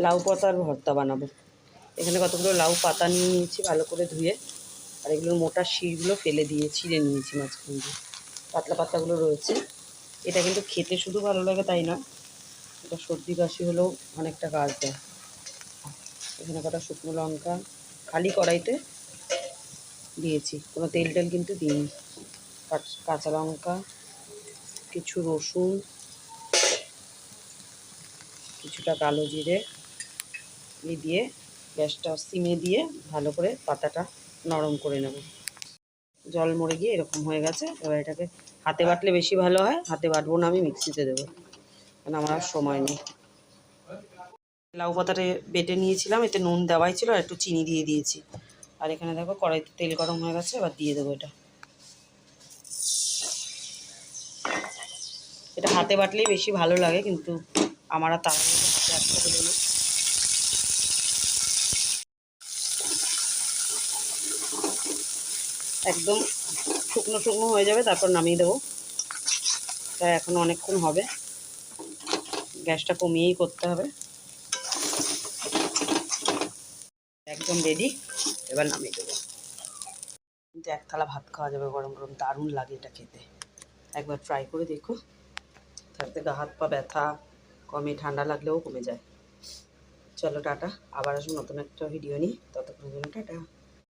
লাউ পাতার ভর্তা বানাবো। এখানে কতগুলো লাউ পাতা নিয়ে নিয়েছি ভালো করে ধুয়ে। আর এগুলোর মোটা শিরগুলো ফেলে দিয়ে, ছিঁড়ে নিয়েছি মাঝখান দিয়ে। পাতলা পাতাগুলো রয়েছে। এটা কিন্তু খেতে শুধু ভালো লাগে তাই না? এটা সর্দি কাশি হলেও অনেকটা কাজ দেয়। এখানে কটা শুকনো লঙ্কা খালি কড়াইতে দিয়েছি। কোনো তেল টেল কিন্তু দিইনি। কাঁচ- কাঁচা লঙ্কা, কিছু রসুন, কিছুটা কালো জিরে এই দিয়ে গ্যাসটা সিমে দিয়ে ভালো করে পাতাটা নরম করে নেব। জল মরে গিয়ে এরকম হয়ে গেছে। এবার এটাকে হাতে বাটলে বেশি ভালো হয়, হাতে বাটবো না আমি, মিক্সিতে দেবো। কারণ আমার আর সময় নেই। লাউ পাতাটা বেটে নিয়েছিলাম, এতে নুন দেওয়াই ছিল, আর একটু চিনি দিয়ে দিয়েছি। আর এখানে দেখো কড়াইতে তেল গরম হয়ে গেছে, এবার দিয়ে দেবো এটা। এটা হাতে বাটলেই বেশি ভালো লাগে, কিন্তু আমার আর তাড়াহুড়ো হাতে আসতে না। একদম শুকনো শুকনো হয়ে যাবে, তারপর নামিয়ে দেবো। তাই এখন অনেকক্ষণ হবে। গ্যাসটা কমিয়েই করতে হবে। একদম রেডি এবার নামিয়ে দেবো। কিন্তু এক থালা ভাত খাওয়া যাবে গরম গরম, দারুণ লাগে এটা খেতে। একবার ট্রাই করে দেখো। তাতে গা হাত পা ব্যথা, কমে ঠান্ডা লাগলেও কমে যায়। চলো টাটা, আবার আসুন নতুন একটা ভিডিও নিই ততক্ষণ জন্য টাটা।